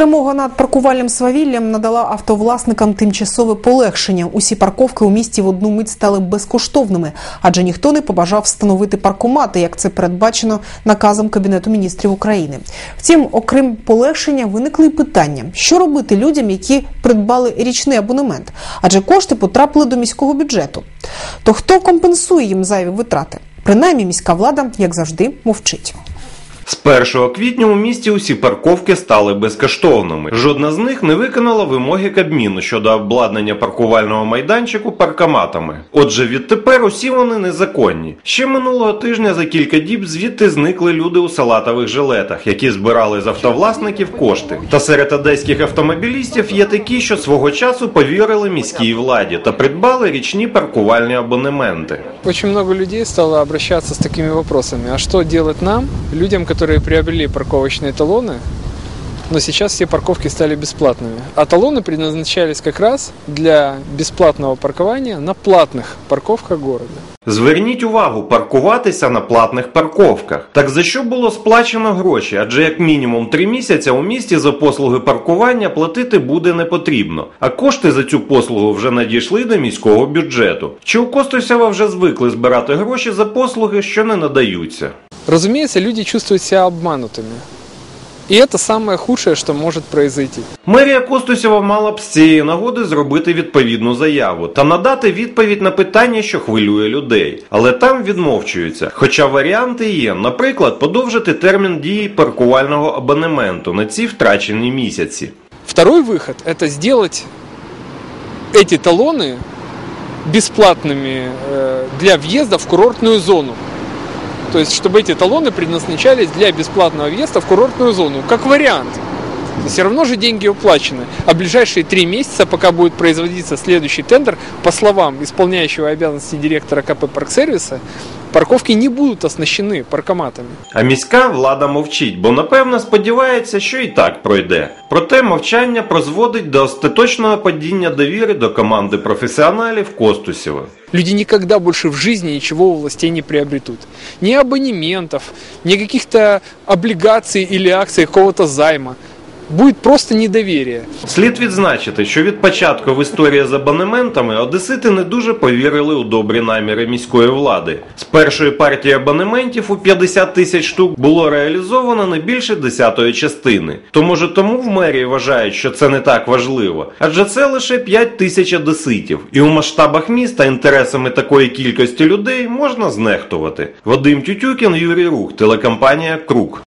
Перемога над паркувальним свавіллям надала автовласникам тимчасове полегшення. Усі парковки у місті в одну мить стали безкоштовними, адже ніхто не побажав встановити паркомати, як це передбачено наказом Кабінету міністрів України. Втім, окрім полегшення, виникли й питання: що робити людям, які придбали річний абонемент, адже кошти потрапили до міського бюджету. То хто компенсує їм зайві витрати? Принаймні, міська влада, як завжди, мовчить. З 1 квітня у місті усі парковки стали безкоштовними. Жодна з них не виконала вимоги Кабміну щодо обладнання паркувального майданчику паркоматами. Отже, відтепер усі вони незаконні. Ще минулого тижня за кілька діб звідти зникли люди у салатових жилетах, які збирали з автовласників кошти. Та серед одеських автомобілістів є такі, що свого часу повірили міській владі та придбали річні паркувальні абонементи. Очень много людей стало обращаться с такими вопросами. А что делать нам, людям, которые приобрели парковочные талоны, но сейчас все парковки стали бесплатными. А талоны предназначались как раз для бесплатного паркования на платных парковках города. Зверніть увагу, паркуватися на платних парковках. Так за що було сплачено гроші? Адже як мінімум три місяця у місті за послуги паркування платити буде не потрібно. А кошти за цю послугу вже надійшли до міського бюджету. Чи у Костосява вже звикли збирати гроші за послуги, що не надаються? Разумеется, люди чувствуют себя обманутыми. И это самое худшее, что может произойти. Мерія Костусєва мала б з цієї нагоди зробити відповідну заяву та надати відповідь на питання, що хвилює людей. Але там відмовчуються. Хоча варіанти є, наприклад, подовжити термін дії паркувального абонементу на ці втрачені місяці. Второй выход – это сделать эти талоны бесплатными э, для въезда в курортную зону. То есть, чтобы эти талоны предназначались для бесплатного въезда в курортную зону, как вариант. Все равно же деньги уплачены. А ближайшие три месяца, пока будет производиться следующий тендер, по словам исполняющего обязанности директора КП Парксервиса, парковки не будут оснащены паркоматами. А міська влада мовчить, бо напевно сподівається, що і так пройде. Проте мовчання прозводить до остаточного падіння довіри до команди професіоналів Костусєва. Люди никогда больше в жизни ничего у властей не приобретут. Ни абонементов, ни каких-то облигаций или акций какого-то займа. Будет просто недоверие. Слід відзначити, що від початку в історії з абонементами одесити не дуже повірили у добрі наміри міської влади. З першої партії абонементів у 50 тисяч штук було реалізовано не більше десятої частини. То може тому в мерії вважають, що це не так важливо, адже це лише 5 тисяч одеситів, і у масштабах міста інтересами такої кількості людей можна знехтувати. Вадим Тютюкін, Юрій Рух, телекомпанія Круг.